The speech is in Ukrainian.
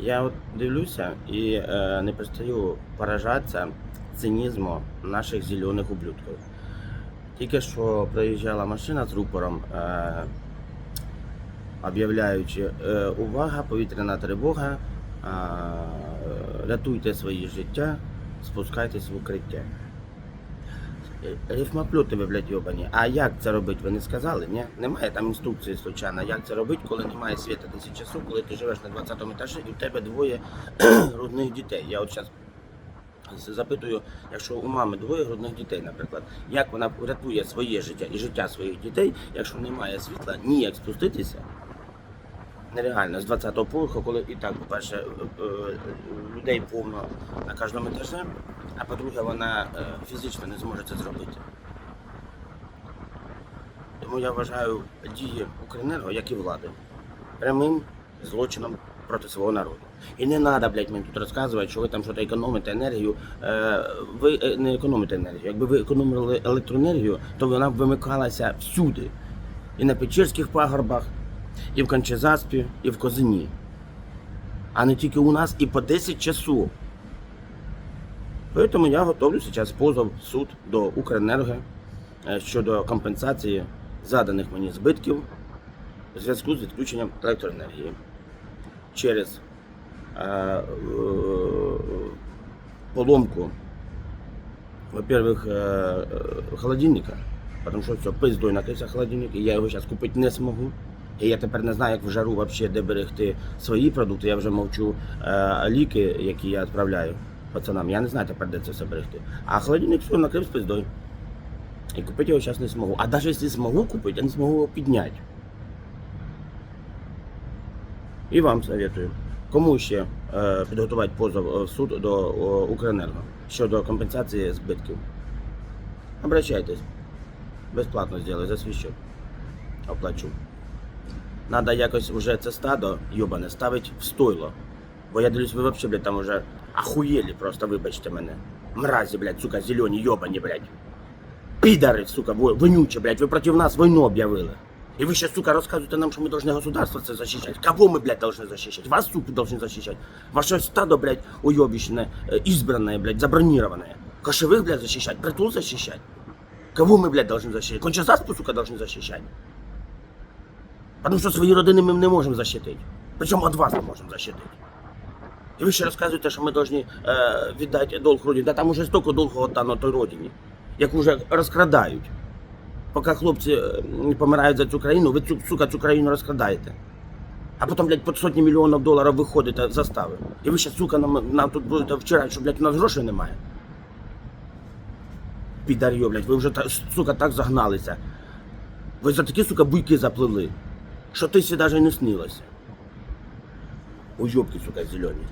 Я от дивлюся і е, не перестаю поражатися цинізму наших зелених ублюдків. Тільки що проїжджала машина з рупором, е, об'являючи е, увага, повітряна тривога, е, рятуйте свої життя, спускайтесь в укриття. Е, Рифмоплюти ви, блядь, йобані. А як це робити, ви не сказали? Ні? Немає там інструкції, случайно, як це робити, коли немає світа 10 часу, коли ти живеш на 20 етажі і в тебе двоє грудних дітей. Я от зараз запитую, якщо у мами двоє грудних дітей, наприклад, як вона рятує своє життя і життя своїх дітей, якщо немає світла, ніяк спуститися. Нереально, з 20-го поверху, коли і так, по-перше, е, е, людей повно на кожному етажі, а по-друге, вона е, фізично не зможе це зробити. Тому я вважаю дії Укренерго, як і влади, прямим злочином проти свого народу. І не треба, блядь, мені тут розказувати, що ви там щось економите енергію. Е, ви е, не економите енергію. Якби ви економили електроенергію, то вона б вимикалася всюди. І на Печерських пагорбах, і в Кончезаспі, і в Козині. А не тільки у нас і по 10 часов. Тому я готовлю зараз позов в суд до Укренерго е, щодо компенсації заданих мені збитків у зв'язку з відключенням електроенергії через е, е, поломку, во-первых, е, е, холодильника, тому що все, пиздой накрився холодильник, і я його зараз купити не зможу. І я тепер не знаю, як в жару вообще, де берегти свої продукти. Я вже мовчу е, ліки, які я відправляю пацанам. Я не знаю тепер, де це все берегти. А холодильник все накрив з пиздой. І купити його зараз не зможу. А навіть якщо зможу купити, я не зможу його підняти. І вам советую. Кому ще е, підготувати позов е, в суд до о, Укренерго щодо компенсації збитків? Обращайтесь. Безплатно зроблю, за свій счет. Оплачу. Надо якось вже це стадо йобане ставити в стойло. Бо я дивлюсь, ви блядь, там уже охуєлі просто, вибачте мене. Мразі, блядь, сука, зелені, йобані, блядь. Підари, сука, во- вонючі, блядь, ви проти нас війну об'явили. И вы сейчас, сука, рассказываете нам, что мы должны государство це защищать. Кого мы, блядь, должны защищать? Вас, сука, должны защищать. Ваше стадо, блядь, уебищное, э, избранное, блядь, забронированное. Кошевых, блядь, защищать. Притул защищать. Кого мы, блядь, должны защищать? Кончезаспу, сука, должны защищать. Потому що свої родини ми не можемо защитити. Причому від вас не можемо защитити. І ви ще розказуєте, що ми повинні е, віддати долг родині. Та там уже стільки долгу віддано той родині, яку вже розкрадають. Поки хлопці е, помирають за цю країну, ви сука, цю країну розкрадаєте. А потім, блядь, по сотні мільйонів доларів виходите застави. І ви ще, сука, нам, нам тут будете вчора, що, блядь, у нас грошей немає. Підар'йо, блядь, ви вже, сука, так загналися. Ви за такі, сука, буйки заплили, що ти навіть не снилося. Уйобки, сука, зелені.